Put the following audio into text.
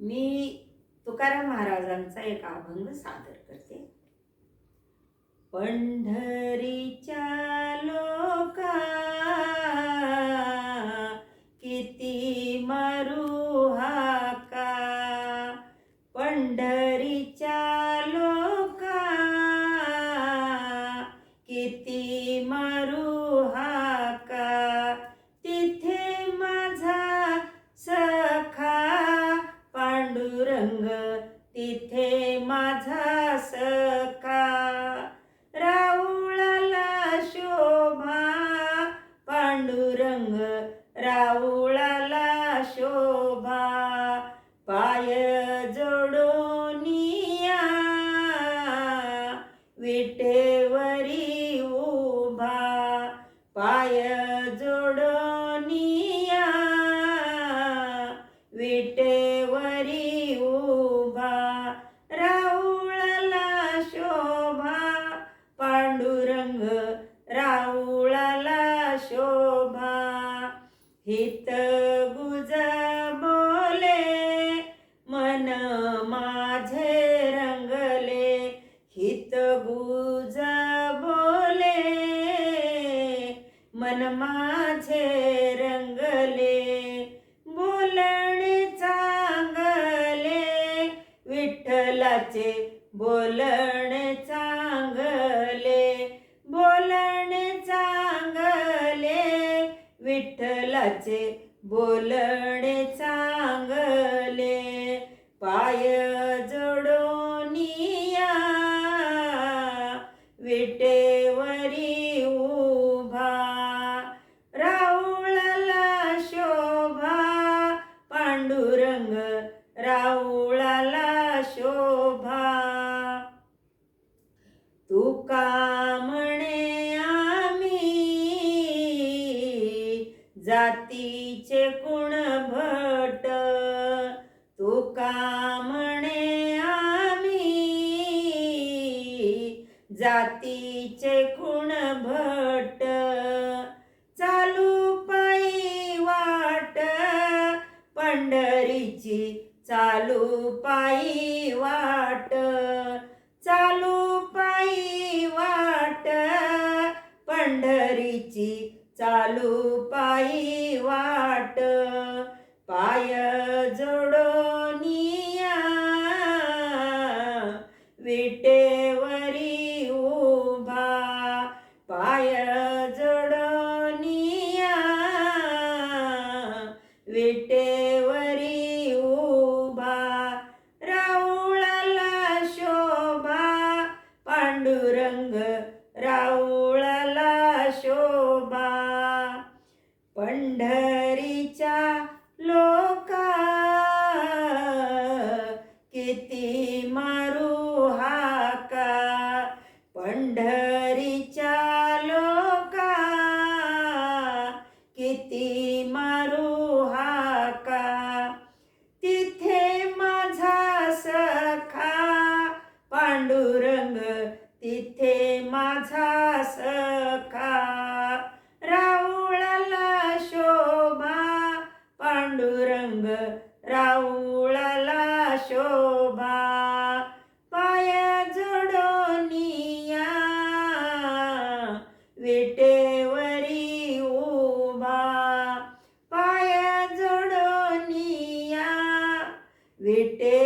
मी तुकाराम महाराजांचा एक अभंग सादर करते. पंढरीच्या लोका किती मारू हाका पंढरीच्या लोका किती मारू माझा सखा. राऊळाला शोभा. पांडुरंग राऊळाला शोभा. पाय जोडोनिया विटेवरी उभा. पाय शोभा. हित गुज बोले मन माझे रंगले. हित गुज बोले मन माझे रंगले. बोलणे चांगले विठ्ठलाचे बोलणे विठ्ठलाचे बोलणे चांगले. पाय जोडोनिया विटेवरी उभा. राऊळाला शोभा पांडुरंग राऊळाला शोभा. जातीचे कुण भट. तुका म्हणे आम्ही? जातीचे कुण भट. चालू पायी वाट. पंढरीची चालू पायी वाट. चालू पायी वाट. पंढरीची चालू पाय जोडोनिया विटेवरी उभा. पाय जोडोनिया विटे पंढरीच्या लोका किती मारू हाका. तिथे माझा सखा पांडुरंग तिथे माझा सखा. राऊळाला शोभा पांडुरंग राऊळ पाय जोडोनिया विटेवरी